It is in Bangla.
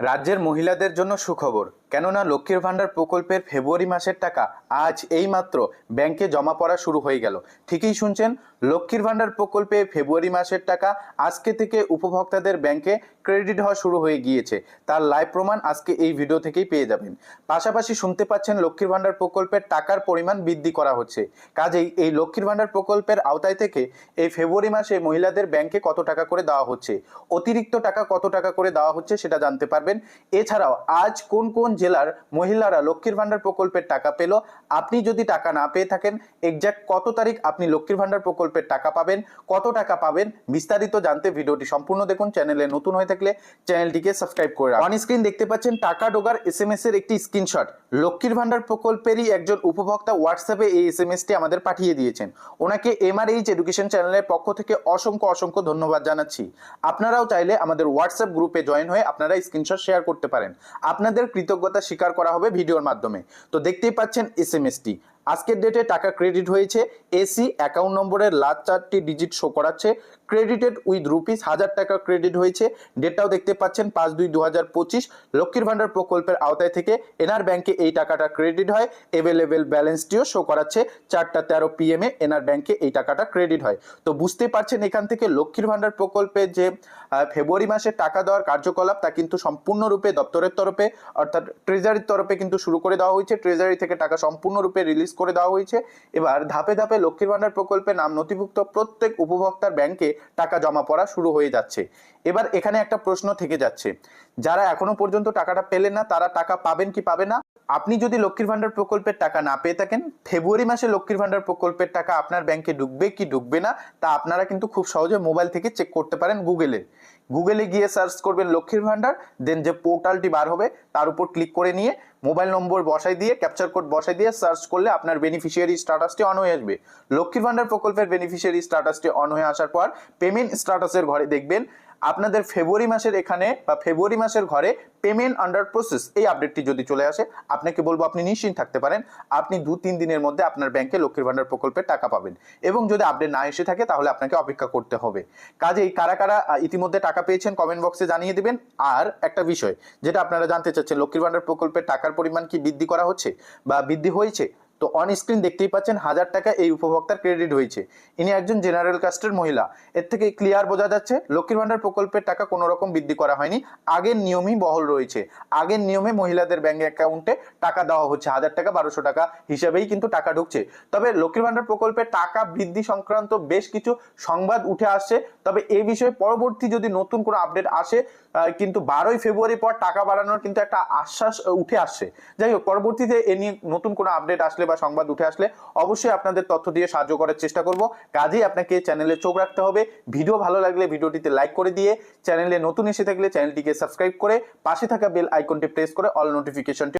রাজ্যের মহিলাদের জন্য সুখবর। কেননা লক্ষ্মীর ভাণ্ডার প্রকল্পের ফেব্রুয়ারি মাসের টাকা আজ এইমাত্র ব্যাংকে জমা পড়া শুরু হয়ে গেল। ঠিকই শুনছেন, লক্ষ্মীর ভাণ্ডার প্রকল্পে ফেব্রুয়ারি মাসের টাকা আজকে থেকে উপভোক্তাদের ব্যাংকে ক্রেডিট হওয়া শুরু হয়ে গিয়েছে। তার লাইভ প্রমাণ আজকে এই ভিডিও থেকেই পেয়ে যাবেন। পাশাপাশি শুনতে পাচ্ছেন, লক্ষ্মীর ভাণ্ডার প্রকল্পের টাকার পরিমাণ বৃদ্ধি করা হচ্ছে। কাজেই এই লক্ষ্মীর ভাণ্ডার প্রকল্পের আওতায় থেকে এই ফেব্রুয়ারি মাসে মহিলাদের ব্যাংকে কত টাকা করে দেওয়া হচ্ছে, অতিরিক্ত টাকা কত টাকা করে দেওয়া হচ্ছে সেটা জানতে পারবেন। এছাড়াও আজ কোন কোন জেলার মহিলারা লক্ষ্মীর ভাণ্ডার প্রকল্পের টাকা পেল। আপনি যদি টাকা না পেয়ে থাকেন এক্সাক্ট কত তারিখ আপনি লক্ষ্মীর ভাণ্ডার প্রকল্পের টাকা পাবেন, কত টাকা পাবেন, বিস্তারিত জানতে ভিডিওটি সম্পূর্ণ দেখুন। চ্যানেলে নতুন হয়ে থাকলে চ্যানেলটিকে সাবস্ক্রাইব করে অন স্ক্রিন দেখতে পাচ্ছেন টাকা ডোগার এস এম এস এর একটি স্ক্রিনশট লক্ষ্মীর ভাণ্ডার প্রকল্পেরই একজন উপভোক্তা হোয়াটসঅ্যাপে এই এস এম এসটি আমাদের পাঠিয়ে দিয়েছেন। ওনাকে এমআরএইচ এডুকেশন চ্যানেলের পক্ষ থেকে অসংখ্য অসংখ্য ধন্যবাদ জানাচ্ছি। আপনারাও চাইলে আমাদের হোয়াটসঅ্যাপ গ্রুপে জয়েন হয়ে আপনারা স্ক্রিনশট শেয়ার করতে পারেন। আপনাদের কৃতজ্ঞতা স্বীকার করা হবে ভিডিওর মাধ্যমে। তো দেখতেই পাচ্ছেন এস এম এসটি আজকের ডেটে টাকা ক্রেডিট হয়েছে। এসি অ্যাকাউন্ট নম্বরের লাস্ট চারটি ডিজিট শো করাচ্ছে। ক্রেডিটেড উইথ রুপিস হাজার টাকা ক্রেডিট হয়েছে। ডেটটাও দেখতে পাচ্ছেন পাঁচ দুই দু হাজার পঁচিশ। লক্ষ্মীর ভাণ্ডার প্রকল্পের আওতায় থেকে এনার ব্যাংকে এই টাকাটা ক্রেডিট হয়। অ্যাভেলেবেল ব্যালেন্সটিও শো করাচ্ছে। চারটা তেরো পিএমে এনার ব্যাংকে এই টাকাটা ক্রেডিট হয়। তো বুঝতে পারছেন এখান থেকে লক্ষ্মীর ভাণ্ডার প্রকল্পে যে ফেব্রুয়ারি মাসে টাকা দেওয়ার কার্যকলাপ তা কিন্তু সম্পূর্ণরূপে দপ্তরের তরফে, অর্থাৎ ট্রেজারির তরফে কিন্তু শুরু করে দেওয়া হয়েছে। ট্রেজারি থেকে টাকা সম্পূর্ণরূপে রিলিজ করে দেওয়া হয়েছে। এবার ধাপে ধাপে লক্ষ্মীর ভাণ্ডার প্রকল্পে নাম নথিভুক্ত প্রত্যেক উপভোক্তার ব্যাংকে টাকা জমা পড়া শুরু হয়ে যাচ্ছে। এবার এখানে একটা প্রশ্ন থেকে যাচ্ছে। যারা এখনও পর্যন্ত টাকাটা পেলেন না, তারা টাকা পাবেন কি পাবে না? আপনি যদি লক্ষ্মীর ভাণ্ডার প্রকল্পের টাকা না পেয়ে থাকেন, ফেব্রুয়ারি মাসে লক্ষ্মীর ভাণ্ডার প্রকল্পের টাকা আপনার ব্যাংকে ঢুকবে কি ঢুকবে না, তা আপনারা কিন্তু খুব সহজে মোবাইল থেকে চেক করতে পারেন গুগলে গুগলে গিয়ে সার্চ করবেন লক্ষ্মীর ভাণ্ডার দেন যে পোর্টালটি বার হবে, তার উপর ক্লিক করে নিয়ে মোবাইল নম্বর বসাই দিয়ে ক্যাপচার কোড বসাই দিয়ে সার্চ করলে আপনার বেনিফিশিয়ারি স্ট্যাটাসটি অন হয়ে আসবে। লক্ষ্মীর ভাণ্ডার প্রকল্পের বেনিফিশিয়ারি স্ট্যাটাসটি অন হয়ে আসার পর পেমেন্ট স্ট্যাটাসের ঘরে দেখবেন আপনাদের ফেব্রুয়ারি মাসের এখানে বা ফেব্রুয়ারি মাসের ঘরে পেমেন্ট আন্ডার প্রসেস এই আপডেটটি যদি চলে আসে, আপনাকে বলব আপনি নিশ্চিন্ত থাকতে পারেন, আপনি দু তিন দিনের মধ্যে আপনার ব্যাংকে লক্ষ্মীর ভান্ডার প্রকল্পের টাকা পাবেন। এবং যদি আপডেট না এসে থাকে, তাহলে আপনাকে অপেক্ষা করতে হবে। কাজেই কারা কারা ইতিমধ্যে টাকা পেয়েছেন কমেন্ট বক্সে জানিয়ে দিবেন। আর একটা বিষয়, যেটা আপনারা জানতে চাচ্ছেন, লক্ষ্মীর ভান্ডার প্রকল্পের টাকার পরিমাণ কি বৃদ্ধি করা হচ্ছে বা বৃদ্ধি হয়েছে? তো অন স্ক্রিন দেখতেই পাচ্ছেন হাজার টাকা এই উপভোক্তার ক্রেডিট হয়েছে। ইনি একজন জেনারেল কাস্টের মহিলা। এর থেকে ক্লিয়ার বোঝা যাচ্ছে, লক্ষ্মীর ভাণ্ডার প্রকল্পের টাকা কোনো রকম বৃদ্ধি করা হয়নি। আগের নিয়মই বহল রয়েছে। আগের নিয়মে মহিলাদের ব্যাংক অ্যাকাউন্টে টাকা দেওয়া হচ্ছে। হাজার টাকা, বারোশো টাকা হিসাবেই কিন্তু টাকা ঢুকছে। তবে লক্ষ্মীর ভাণ্ডার প্রকল্পে টাকা বৃদ্ধি সংক্রান্ত বেশ কিছু সংবাদ উঠে আসছে। তবে এ বিষয়ে পরবর্তী যদি নতুন কোনো আপডেট আসে কিন্তু বারোই ফেব্রুয়ারি পর টাকা বাড়ানোর কিন্তু একটা আশ্বাস উঠে আসছে। যাই হোক, পরবর্তীতে এ নিয়ে নতুন কোনো আপডেট আসলে বা সংবাদ উঠে আসলে অবশ্যই আপনাদের তথ্য দিয়ে সাহায্য করার চেষ্টা করব। কাজেই আপনাকে চ্যানেলে চোখ রাখতে হবে। ভিডিও ভালো লাগলে ভিডিওটিতে লাইক করে দিয়ে চ্যানেলে নতুন এসে থাকলে চ্যানেলটিকে সাবস্ক্রাইব করে পাশে থাকা বেল আইকনটি প্রেস করে অল নোটিফিকেশনটি